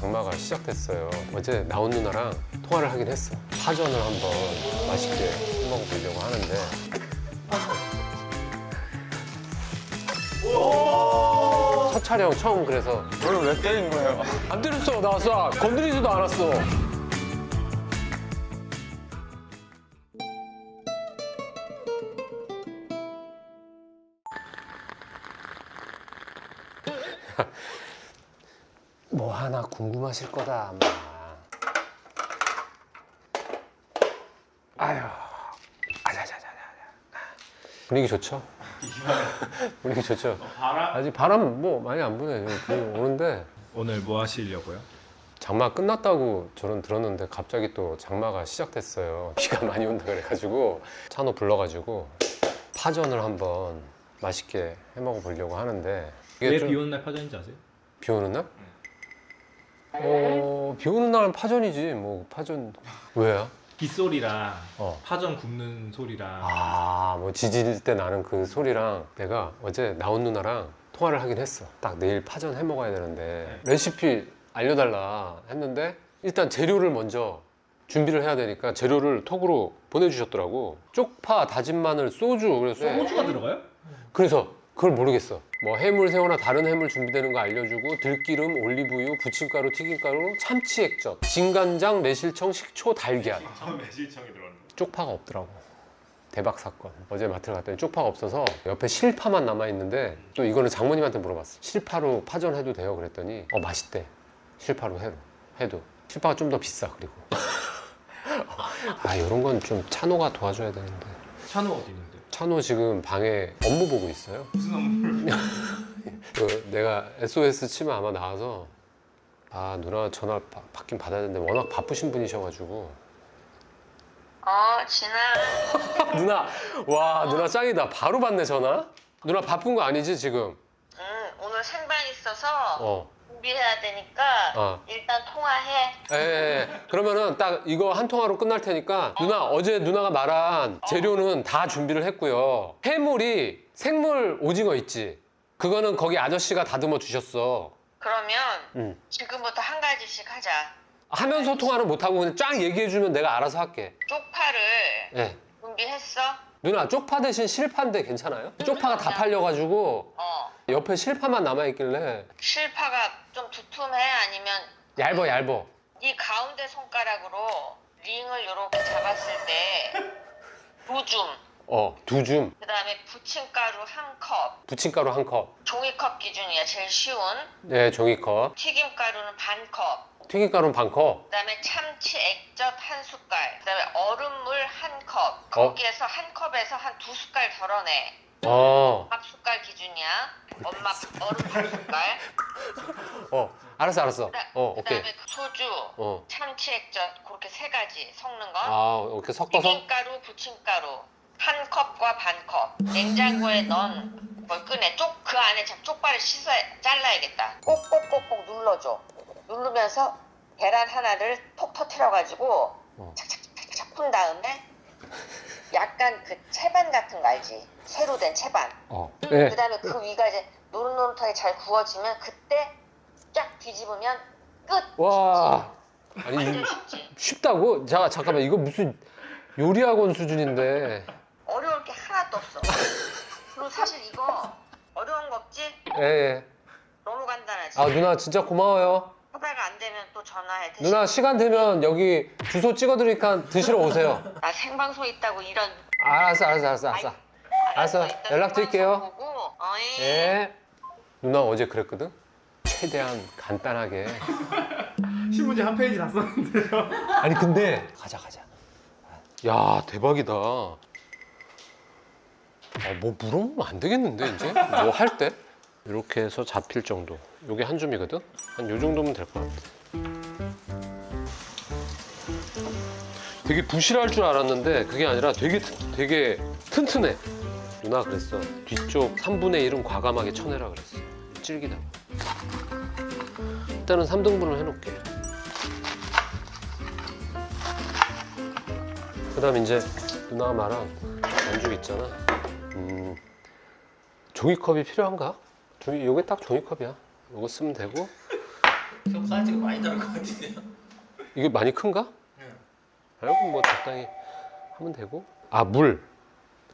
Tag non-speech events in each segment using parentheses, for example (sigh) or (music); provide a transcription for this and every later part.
장마가 시작됐어요. 어제 나온 누나랑 통화를 하긴 했어. 파전을 한번 맛있게 해 먹어보려고 하는데 첫 촬영 처음 그래서 오늘 왜 때린 거예요? 안 때렸어 나왔어 건드리지도 않았어 뭐 하나 궁금하실 거다 아마 아휴 아자자자자 분위기 좋죠? (laughs) 분위기 좋죠? 바람? 아직 바람 뭐 많이 안 부네 지금 비 오는데 오늘 뭐 하시려고요? 장마 끝났다고 저는 들었는데 갑자기 또 장마가 시작됐어요. (laughs) 비가 많이 온다 그래가지고 찬호 불러가지고 파전을 한번 맛있게 해 먹어 보려고 하는데 왜 좀- 비 오는 날 파전인지 아세요? 비 오는 날? 어, 비 오는 날은 파전이지. 뭐 파전 왜야? 빗소리랑 어. 파전 굽는 소리랑 아, 뭐 지질 때 나는 그 소리랑 내가 어제 나온 누나랑 통화를 하긴 했어. 딱 내일 파전 해 먹어야 되는데 레시피 알려달라 했는데 일단 재료를 먼저 준비를 해야 되니까 재료를 톡으로 보내주셨더라고. 쪽파, 다진 마늘, 소주. 그래서 소주가 들어가요? 그래서 그걸 모르겠어. 뭐 해물, 새우나 다른 해물 준비되는 거 알려주고 들기름, 올리브유, 부침가루, 튀김가루, 참치 액젓, 진간장, 매실청, 식초, 달걀. 처음 매실청이 들어가는 쪽파가 없더라고. 대박 사건. 어제 마트를 갔더니 쪽파가 없어서 옆에 실파만 남아 있는데 또 이거는 장모님한테 물어봤어. 실파로 파전 해도 돼요? 그랬더니 어 맛있대. 실파로 해도 해도 실파가 좀 더 비싸 그리고. (laughs) 아 이런 건 좀 찬호가 도와줘야 되는데. 찬호 어디 있는데? 찬호 지금 방에 업무 보고 있어요. 무슨 업무를? (laughs) 그 내가 SOS 치면 아마 나와서 아 누나 전화 바- 받긴 받아야 되는데 워낙 바쁘신 분이셔가지고 어, 진아. (laughs) 누나 와 누나 짱이다 바로 받네 전화 누나 바쁜 거 아니지 지금 응, 오늘 생방 있어서 어 준비해야 되니까 어. 일단 통화해. 예, 예. 그러면은 딱 이거 한 통화로 끝날 테니까 누나 어제 누나가 말한 재료는 다 준비를 했고요 해물이 생물 오징어 있지 그거는 거기 아저씨가 다듬어 주셨어 그러면 응. 지금부터 한 가지씩 하자. 하면서 통화는 못 하고 그냥 쫙 얘기해 주면 내가 알아서 할게 쪽파를 예. 준비했어? 누나 쪽파 대신 실파인데 괜찮아요? 쪽파가 다 팔려가지고 어. 옆에 실파만 남아있길래. 실파가 좀 두툼해? 아니면 얇어 얇어. 이 가운데 손가락으로 링을 이렇게 잡았을 때 두 줌, 어, 두 줌, 그 다음에 부침가루 한 컵, 부침가루 한 컵, 종이컵 기준이야. 제일 쉬운. 네, 종이컵, 튀김가루는 반 컵, 튀김가루는 반 컵, 그다음에 참치 액젓 한 숟갈, 그다음에 얼음물 한 컵. 어? 거기에서 한 컵에서 한 두 숟갈 덜어내. 어, 밥 숟갈 기준이야. 엄마 얼음 한 숟갈. (laughs) 어, 알았어, 알았어. 어, 오케이. 그다음에 소주, 어, 참치 액젓 그렇게 세 가지 섞는 거. 아, 이렇게 섞어서? 튀김가루, 부침가루 한 컵과 반 컵. 냉장고에 넣은 걸 꺼내. 쪽 그 안에 참 쪽발을 씻어 잘라야겠다. 꼭꼭꼭꼭 눌러줘. 누르면서 계란 하나를 톡 터트려가지고 어. 착착착착 푼 다음에 약간 그 채반 같은 거 알지? 새로 된 채반. 어, 네. 그 다음에 그 위가 이제 노릇노릇하게 잘 구워지면 그때 쫙 뒤집으면 끝. 와, 아니. 쉽다고? 자, 잠깐만, 이거 무슨 요리학원 수준인데. 어려울 게 하나도 없어. 그리고 사실 이거 어려운 거 없지? 예, 예. 너무 간단하지. 아, 누나 진짜 고마워요. 안 되면 또 전화해. 대신 누나 시간 되면 여기 주소 찍어드리니까 드시러 오세요. (laughs) 나 생방송 있다고 이런. 알았어, 알았어, 알았어, 알았어. 알았어, 연락 드릴게요. 생방송 보고, 어이. 예. 누나 어제 그랬거든? 최대한 간단하게. (laughs) 신문지 한 페이지 다 썼는데요. (laughs) 아니 근데 가자 가자. 야 대박이다. 아, 뭐 물어보면 안 되겠는데 이제 뭐 할 때? 이렇게 해서 잡힐 정도. 요게 한 줌이거든. 한 요 정도면 될 것 같아. 되게 부실할 줄 알았는데 그게 아니라 되게 되게 튼튼해. 누나 그랬어. 뒤쪽 3분의 1은 과감하게 쳐내라 그랬어. 질기다고. 일단은 3등분을 해놓을게. 그 다음 이제 누나가 말한 반죽 있잖아. 음, 종이컵이 필요한가? 종이 요게 딱 종이컵이야. 요거 쓰면 되고. 형 사이즈가 많이 다른 것 같은데요? 이게 많이 큰가? 네. 아이고 뭐 적당히 하면 되고. 아 물.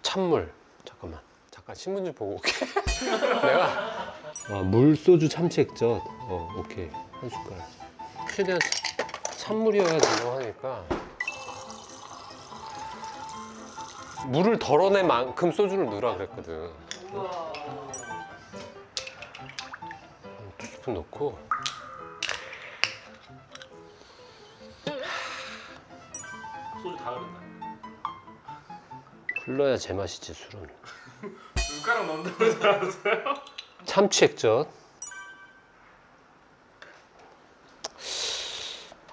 찬물. 잠깐만. 잠깐 신문지 보고 올게. (laughs) 내가. 아, 물 소주 참치 액젓. 어 오케이. 한 숟갈. 최대한 찬물이어야 된다고 하니까. 물을 덜어낼 만큼 소주를 넣으라 그랬거든. 두 스푼 넣고 소주 다 흐른다. 불러야 제맛이지 술은 (laughs) 눈가락 넣는다고 그러지 않았어요? 참치 액젓.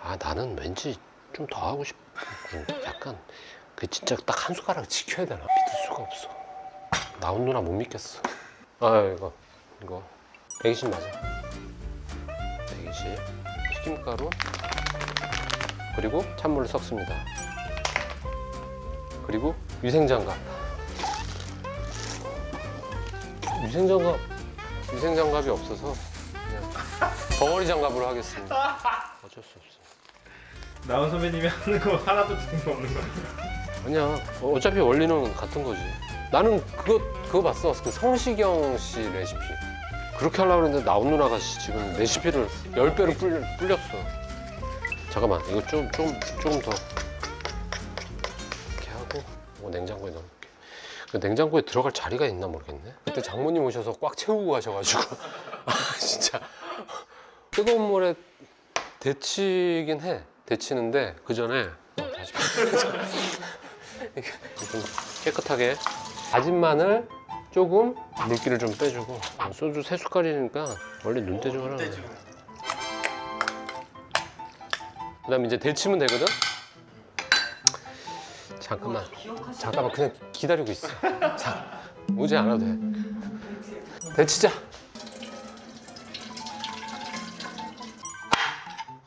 아 나는 왠지 좀 더 하고 싶고 약간 그 진짜 딱 한 숟가락 지켜야 되나 믿을 수가 없어. 나온 누나 못 믿겠어. 아 이거 이거 120 맞아. 120 튀김가루 그리고 찬물을 섞습니다. 그리고 위생장갑. 위생장갑 위생장갑이 없어서 그냥 벙어리 장갑으로 하겠습니다. 어쩔 수 없어. 나온 선배님이 하는 거 하나도 틀림없는 거 같아요. 아니야. 어, 어차피 원리는 같은 거지. 나는 그거 그거 봤어. 그 성시경 씨 레시피. 그렇게 하려고 했는데 나온 누나가 씨 지금 레시피를 열 배로 불, 불렸어. 잠깐만. 이거 좀 좀 조금 더 이렇게 하고 이거 냉장고에 넣을게. 그 냉장고에 들어갈 자리가 있나 모르겠네. 그때 장모님 오셔서 꽉 채우고 가셔가지고 (laughs) 아 진짜 뜨거운 물에 데치긴 해. 데치는데 그 전에 어, 다시 (laughs) 깨끗하게 다진 마늘 조금 물기를 좀 빼주고. 어, 소주 세 숟갈이니까 원래 눈대중 하나 눈대중. 그다음에 이제 데치면 되거든? 잠깐만. 잠깐만. 그냥 기다리고 있어. 자 오지 않아도 돼. 데치자.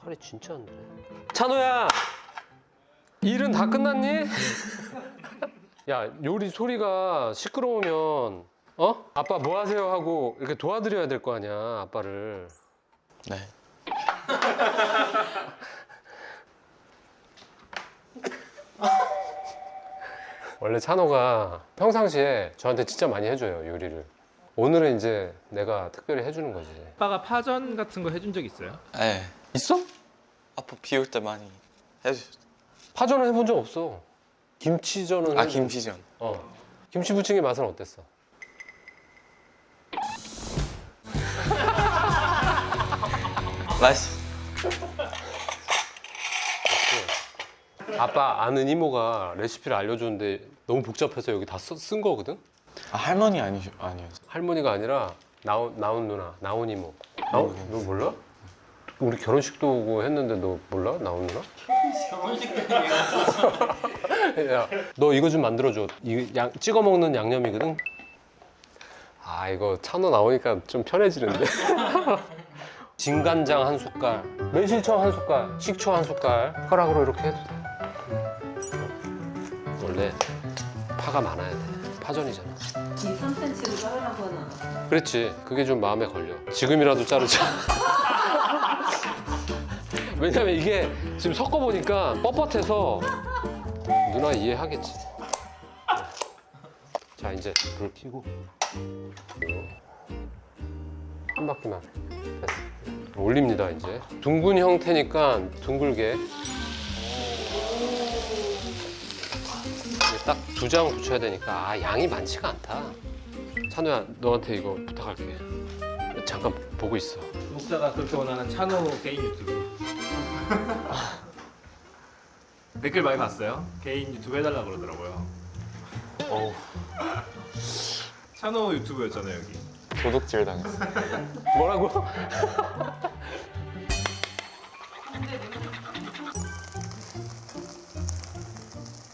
허리 진짜 안 되네. 찬호야! 일은 다 끝났니? 야 요리 소리가 시끄러우면 어? 아빠 뭐 하세요 하고 이렇게 도와드려야 될 거 아니야 아빠를 네. (laughs) 원래 찬호가 평상시에 저한테 진짜 많이 해줘요 요리를 오늘은 이제 내가 특별히 해주는 거지 아빠가 파전 같은 거 해준 적 있어요? 네. 있어? 아빠 비 올 때 많이 해주셨어. 파전은 해본 적 없어 김치전은 아 김치전. 어 김치 부침개 맛은 어땠어? (laughs) 맛있어. 아빠 아는 이모가 레시피를 알려줬는데 너무 복잡해서 여기 다 쓴 거거든? 아, 할머니 아니 아니었어. 할머니가 아니라 나온, 나온 누나, 나온 이모. 나온, 너 몰라? 우리 결혼식도 오고 했는데 너 몰라? 나온 누나? 야, 너 이거 좀 만들어줘. 이 양, 찍어 먹는 양념이거든? 아, 이거 찬호 나오니까 좀 편해지는데? (laughs) 진간장 한 숟갈, 매실청 한 숟갈, 식초 한 숟갈, 숟가락으로 이렇게 해도 돼. 원래 파가 많아야 돼. 파전이잖아. 이 3cm로 자르라고 하나. 그렇지. 그게 좀 마음에 걸려. 지금이라도 자르자. (laughs) 왜냐면 이게 지금 섞어보니까 뻣뻣해서 누나 이해하겠지. 자, 이제 불 켜고. 한 바퀴만. 올립니다, 이제. 둥근 형태니까 둥글게. 딱 두 장 붙여야 되니까 아 양이 많지가 않다. 찬우야 너한테 이거 부탁할게 잠깐 보고 있어 목사가 그렇게 원하는 찬호 개인 유튜브. 댓글 많이 봤어요? 개인 유튜브 해달라 그러더라고요. 어우 찬호 유튜브였잖아요 여기. 도둑질 당했어. (laughs) 뭐라고?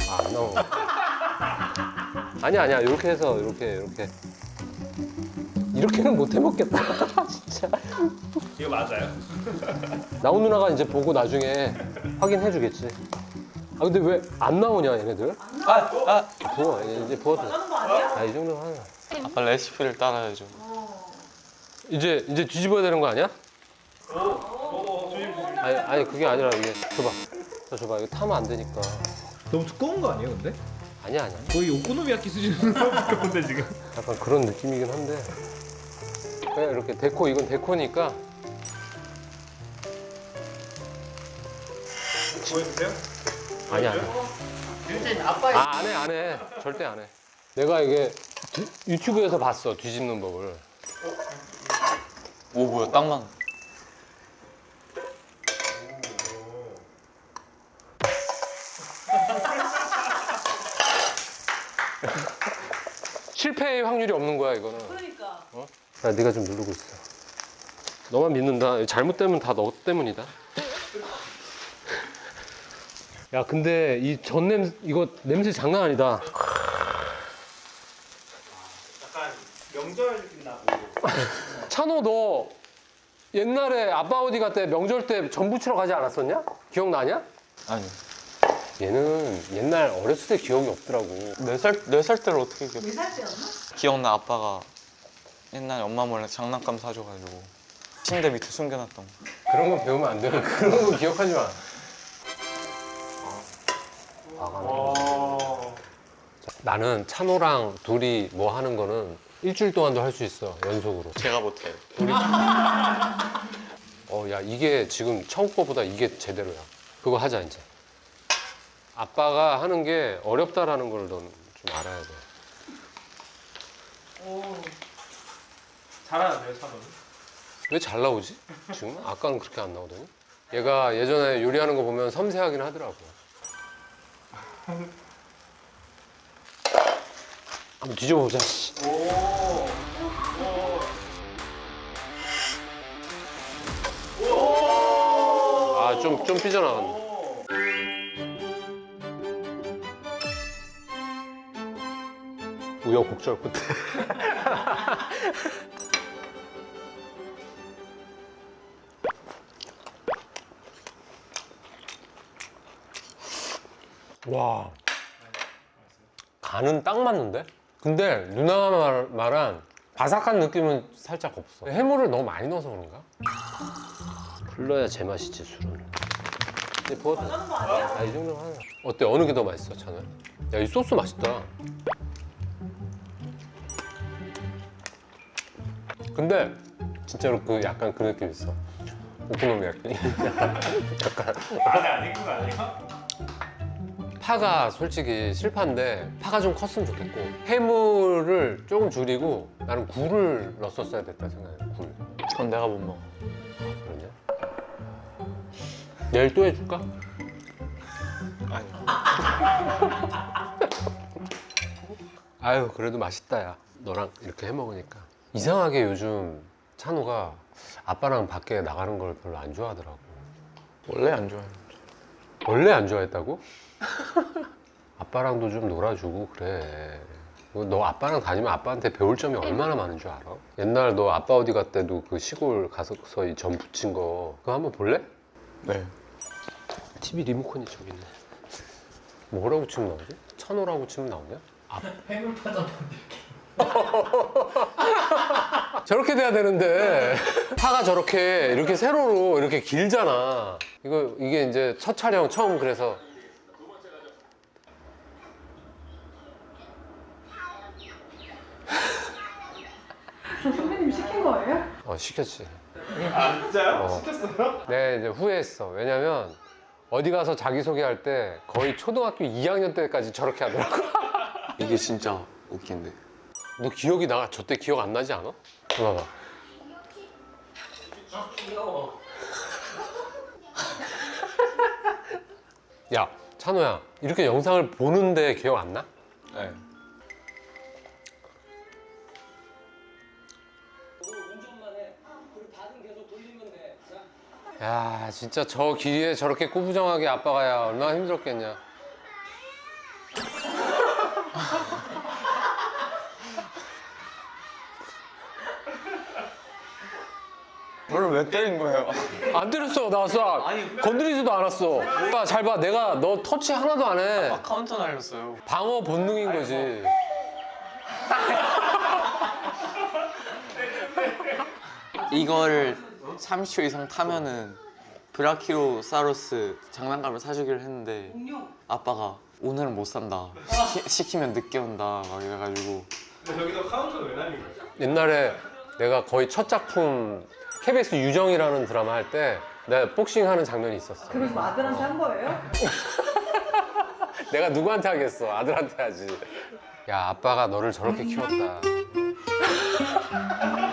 아, 안 나오 아니야 아니야 이렇게 해서 이렇게 이렇게 이렇게는 못 해먹겠다 (laughs) 진짜 이거 맞아요? 나온 누나가 이제 보고 나중에 확인해 주겠지 아 근데 왜 안 나오냐 얘네들? 아, 아. 부어 이제 부어도 하는 거 아니야? 아이 정도면 하나 아빠 레시피를 따라야죠. 이제 이제 뒤집어야 되는 거 아니야? 아니 아니 그게 아니라 이게 줘봐. 저 줘봐. 이거 타면 안 되니까. 너무 두꺼운 거 아니에요 근데? 아니야 아니야. 거의 오코노미야키 수준으로 두꺼운데 지금. 약간 그런 느낌이긴 한데. 그냥 이렇게 데코 이건 데코니까. 보여주세요 아니야 아니야 아, 안 해, 안 해. 절대 안 해. 내가 이게 뒤- 유튜브에서 봤어, 뒤집는 법을. 오 뭐야 딱 맞네 (laughs) 실패의 확률이 없는 거야, 이거는. 그러니까. 야, 네가 좀 누르고 있어. 너만 믿는다. 잘못되면 다 너 때문이다. 야, 근데 이 전 냄새, 이거 냄새 장난 아니다. 약간 명절 느낌 나고 (laughs) 찬호, 너 옛날에 아빠 어디 갔때 명절 때 전부 치러 가지 않았었냐? 기억나냐? 아니 얘는 옛날 어렸을 때 기억이 없더라고. 네살네살 때를 어떻게 기억 네살 때였나? 기억나 아빠가 옛날에 엄마 몰래 장난감 사줘가지고 침대 밑에 숨겨놨던 거 그런 거 배우면 안 돼. (laughs) 그런 거 기억하지 마. 와 나는 찬호랑 둘이 뭐 하는 거는 일주일 동안도 할 수 있어 연속으로. 제가 못해요 어, 야 이게 지금 처음 거보다 이게 제대로야. 그거 하자 이제. 아빠가 하는 게 어렵다라는 걸 넌 좀 알아야 돼. 잘하는데요 찬호는? 왜 잘 나오지? 지금? 아까는 그렇게 안 나오더니. 얘가 예전에 요리하는 거 보면 섬세하긴 하더라고. 한번 뒤져보자. 씨. 아, 좀, 좀 삐져나갔네. 우여곡절 끝에. (laughs) 와. 간은 딱 맞는데? 근데 누나가 말, 말한 바삭한 느낌은 살짝 없어. 해물을 너무 많이 넣어서 그런가? 불러야 제맛이지 술은. 이제 부었다. 하는 거 아니야? 아, 이 정도면 하나. 어때? 어느 게 더 맛있어, 차는? 야, 이 소스 맛있다. 근데 진짜로 그 약간 그 느낌 있어. 오코노미야끼. 안에 (laughs) 안 익은 거 아니야? 파가 솔직히 실파인데 파가 좀 컸으면 좋겠고 해물을 조금 줄이고 나는 굴을 넣었어야 됐다 생각해. 굴. 그건 내가 못 먹어 그러냐? 내일 또 해줄까? 아니 (laughs) 아유 그래도 맛있다 야 너랑 이렇게 해 먹으니까 이상하게 요즘 찬호가 아빠랑 밖에 나가는 걸 별로 안 좋아하더라고 원래 안 좋아해요 원래 안 좋아했다고? 아빠랑도 좀 놀아주고 그래 뭐너 아빠랑 다니면 아빠한테 배울 점이 얼마나 많은 줄 알아? 옛날 너 아빠 어디 갈 때도 그 시골 가서 이점 붙인 거 그거 한번 볼래? 네 TV 리모컨이 저기 있네 뭐라고 치면 나오지? 찬호라고 치면 나오냐? (laughs) 해물파전 (laughs) 저렇게 돼야 되는데 파가 저렇게 이렇게 세로로 이렇게 길잖아. 이거 이게 이제 첫 촬영 처음 그래서 저 선배님 시킨 거예요? 어 시켰지. 아 진짜요? 어. 시켰어요? 내 이제 후회했어. 왜냐면 어디 가서 자기 소개할 때 거의 초등학교 2학년 때까지 저렇게 하더라고. 이게 진짜 웃긴데 너 기억이 나? 저 때 기억 안 나지 않아? 봐봐. (laughs) 야, 찬호야, 이렇게 영상을 보는데 기억 안 나? 네 야, 진짜 저 길이에 저렇게 꾸부정하게 아빠가 야 얼마나 힘들었겠냐. 왜 때린 거예요? 안 때렸어, 나왔어. 건드리지도 않았어. 야, 잘 봐, 내가 너 터치 하나도 안 해. 아, 카운터 날렸어요 방어 본능인 거지. (laughs) 이거를 30초 이상 타면은 브라키로사우루스 장난감을 사주기로 했는데. 아빠가 오늘은 못 산다. 시키, 면 늦게 온다. 막 이래가지고 근데 저기서 카운터는 왜 날린 거야? 옛날에 내가 거의 첫 작품 KBS 유정이라는 드라마 할 때 내가 복싱하는 장면이 있었어. 그래서 뭐 아들한테 한 거예요? (laughs) 내가 누구한테 하겠어? 아들한테 하지. 야 아빠가 너를 저렇게 키웠다. (laughs)